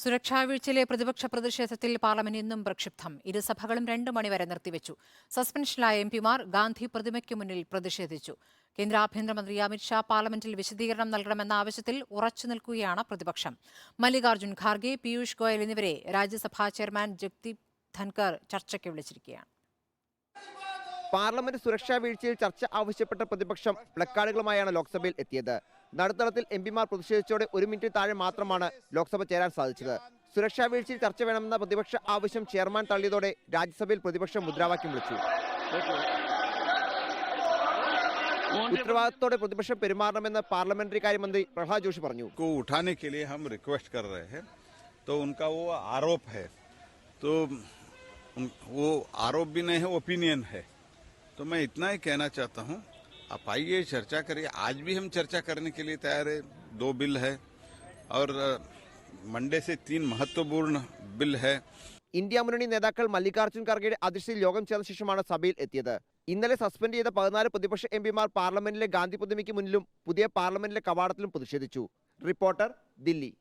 സുരക്ഷാ വീഴ്ചയിലെ പ്രതിപക്ഷ പ്രതിഷേധത്തിൽ പാർലമെന്റ് ഇന്നും പ്രക്ഷുബ്ധം. ഇരുസഭകളും രണ്ടു മണിവരെ നിർത്തിവെച്ചു. സസ്പെൻഷനിലായ എം പിമാർ ഗാന്ധി പ്രതിമയ്ക്ക് മുന്നിൽ പ്രതിഷേധിച്ചു. കേന്ദ്ര ആഭ്യന്തരമന്ത്രി അമിത്ഷാ പാർലമെന്റിൽ വിശദീകരണം നൽകണമെന്ന ആവശ്യത്തിൽ ഉറച്ചു നിൽക്കുകയാണ് പ്രതിപക്ഷം. മല്ലികാർജുൻ ഖാർഗെ പീയൂഷ് ഗോയൽ എന്നിവരെ രാജ്യസഭാ ചെയർമാൻ ജഗ്ദീപ് ധൻകർ ചർച്ചയ്ക്ക് വിളിച്ചിരിക്കുകയാണ്. പാർലമെന്റ് സുരക്ഷാ വീഴ്ചയിൽ ചർച്ച ആവശ്യപ്പെട്ട പ്രതിപക്ഷം പ്ലക്കാർഡുകളുമായാണ് ലോക്സഭയിൽ എത്തിയത്. നടുത്തളത്തിൽ എം പിമാർ പ്രതിഷേധിച്ചോടെ ഒരു മിനിറ്റ് താഴെ മാത്രമാണ് ലോക്സഭ ചേരാൻ സാധിച്ചത് സുരക്ഷാ വീഴ്ചയിൽ ചർച്ച വേണമെന്ന പ്രതിപക്ഷ ആവശ്യം ചെയർമാൻ തള്ളിയതോടെ രാജ്യസഭയിൽ പ്രതിപക്ഷം മുദ്രാവാക്യം വിളിച്ചു ഉത്തരവാദിത്തത്തോടെ പ്രതിപക്ഷം പെരുമാറണമെന്ന് പാർലമെന്ററി കാര്യമന്ത്രി പ്രഹ്ലാദ് ജോഷി പറഞ്ഞു को उठाने के लिए हम रिक्वेस्ट कर रहे हैं तो उनका वो आरोप है तो उन, वो आरोप भी नहीं है ओपिनियन है तो मैं इतना ही कहना चाहता हूँ आप आइए चर्चा करिए आज भी हम चर्चा करने के लिए तैयार है दो बिल है और अ, मंडे से तीन महत्वपूर्ण बिल है ഇന്ത്യ മുന്നണി നേതാക്കൾ മല്ലികാർജ്ജുൻ ഖാർഗെയുടെ അധ്യക്ഷതയിൽ യോഗം ചേർന്ന ശേഷമാണ് സഭയിൽ എത്തിയത് ഇന്നലെ സസ്പെൻഡ് ചെയ്ത പതിനാല് പ്രതിപക്ഷ എം പിമാർ പാർലമെന്റിലെ ഗാന്ധി പ്രതിമയ്ക്ക് മുന്നിലും പുതിയ പാർലമെന്റിലെ കവാടത്തിലും പ്രതിഷേധിച്ചു റിപ്പോർട്ടർ ദില്ലി